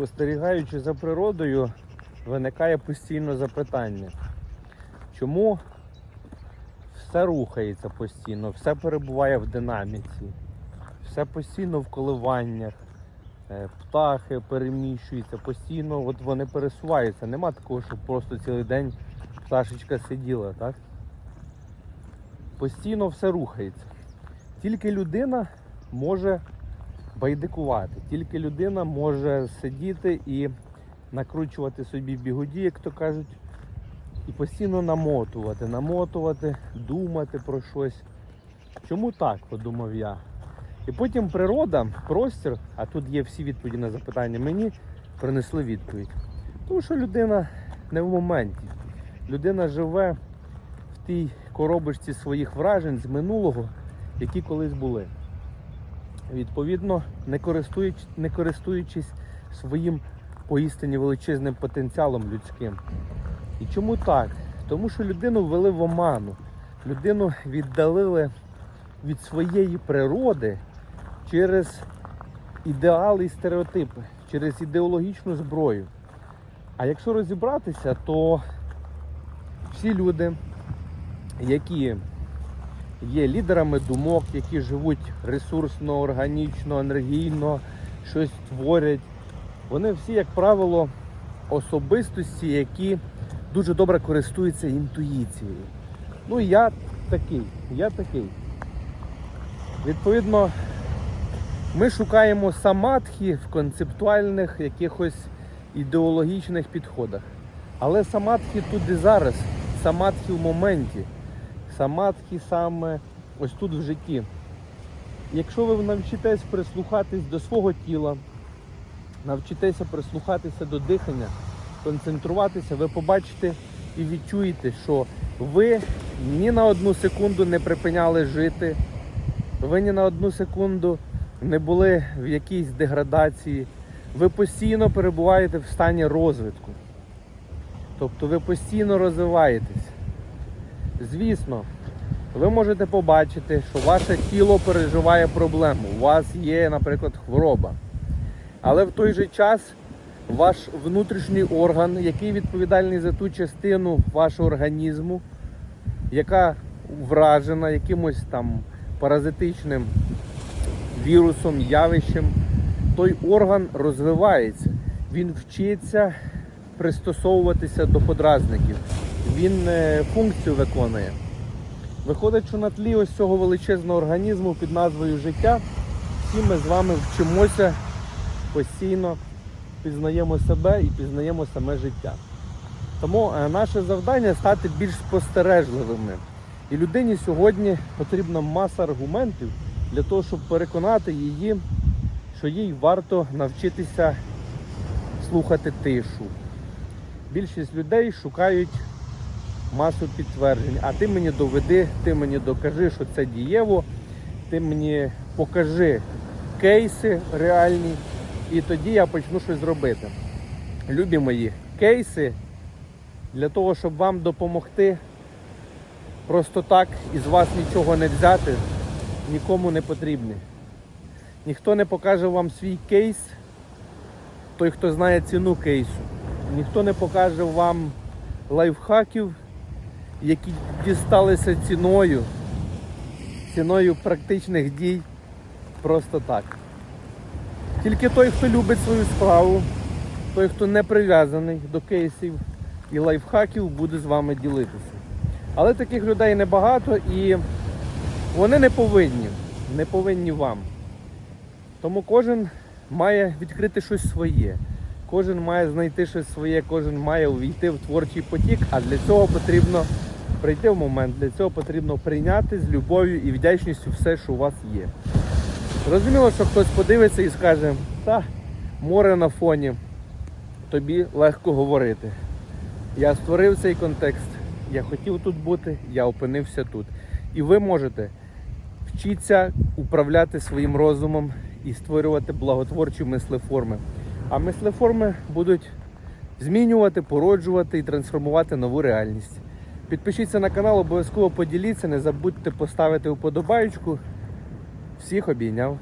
Спостерігаючи за природою, виникає постійно запитання, чому все рухається постійно, все перебуває в динаміці, все постійно в коливаннях, е, птахи переміщуються, постійно от вони пересуваються. Нема такого, щоб просто цілий день пташечка сиділа, так? Постійно все рухається. Tільки людина може байдикувати. Тільки людина може сидіти і накручувати собі бігуді, як то кажуть, і постійно намотувати, намотувати, думати про щось. Чому так, подумав я. І потім природа, простір, а тут є всі відповіді на запитання, мені принесли відповідь. Тому що людина не в моменті. Людина живе в тій коробочці своїх вражень з минулого, які колись були відповідно, не користуючись, не користуючись своїм поістині величезним потенціалом людським. І чому так? Тому що людину ввели в оману, людину віддалили від своєї природи через ідеали і стереотипи, через ідеологічну зброю. А якщо розібратися, то всі люди, які є лідерами думок, які живуть ресурсно, органічно, енергійно, щось творять. Вони всі, як правило, особистості, які дуже добре користуються інтуїцією. Ну, я такий, я такий. Відповідно, ми шукаємо самадхи в концептуальних якихось ідеологічних підходах. Але самадхи тут і зараз, самадхи в моменті самадхи саме ось тут в житті. Якщо ви навчитесь прислухатись до свого тіла, навчитеся прислухатися до дихання, концентруватися, ви побачите і відчуєте, що ви ні на одну секунду не припиняли жити, ви ні на одну секунду не були в якійсь деградації, ви постійно перебуваєте в стані розвитку. Тобто ви постійно розвиваєтесь. Звісно, ви можете побачити, що ваше тіло переживає проблему. У вас є, наприклад, хвороба. Але в той же час ваш внутрішній орган, який відповідальний за ту частину вашого організму, яка вражена якимось там паразитичним вірусом, явищем, той орган розвивається. Він вчиться пристосовуватися до подразників він е, функцію виконує. Виходить, що на тлі ось цього величезного організму під назвою життя всі ми з вами вчимося постійно, пізнаємо себе і пізнаємо саме життя. Тому е, наше завдання стати більш спостережливими. І людині сьогодні потрібна маса аргументів для того, щоб переконати її, що їй варто навчитися слухати тишу. Більшість людей шукають масу підтверджень. А ти мені доведи, ти мені докажи, що це дієво, ти мені покажи кейси реальні, і тоді я почну щось робити. Любі мої, кейси для того, щоб вам допомогти просто так із вас нічого не взяти, нікому не потрібні. Ніхто не покаже вам свій кейс, той, хто знає ціну кейсу. Ніхто не покаже вам лайфхаків, які дісталися ціною, ціною практичних дій просто так. Тільки той, хто любить свою справу, той, хто не прив'язаний до кейсів і лайфхаків, буде з вами ділитися. Але таких людей небагато і вони не повинні, не повинні вам. Тому кожен має відкрити щось своє. Кожен має знайти щось своє, кожен має увійти в творчий потік, а для цього потрібно прийти в момент, для цього потрібно прийняти з любов'ю і вдячністю все, що у вас є. Зрозуміло, що хтось подивиться і скаже, та море на фоні, тобі легко говорити. Я створив цей контекст, я хотів тут бути, я опинився тут. І ви можете вчитися управляти своїм розумом і створювати благотворчі мислеформи. А мислеформи будуть змінювати, породжувати і трансформувати нову реальність. Підпишіться на канал, обов'язково поділіться, не забудьте поставити вподобайку. Всіх обійняв.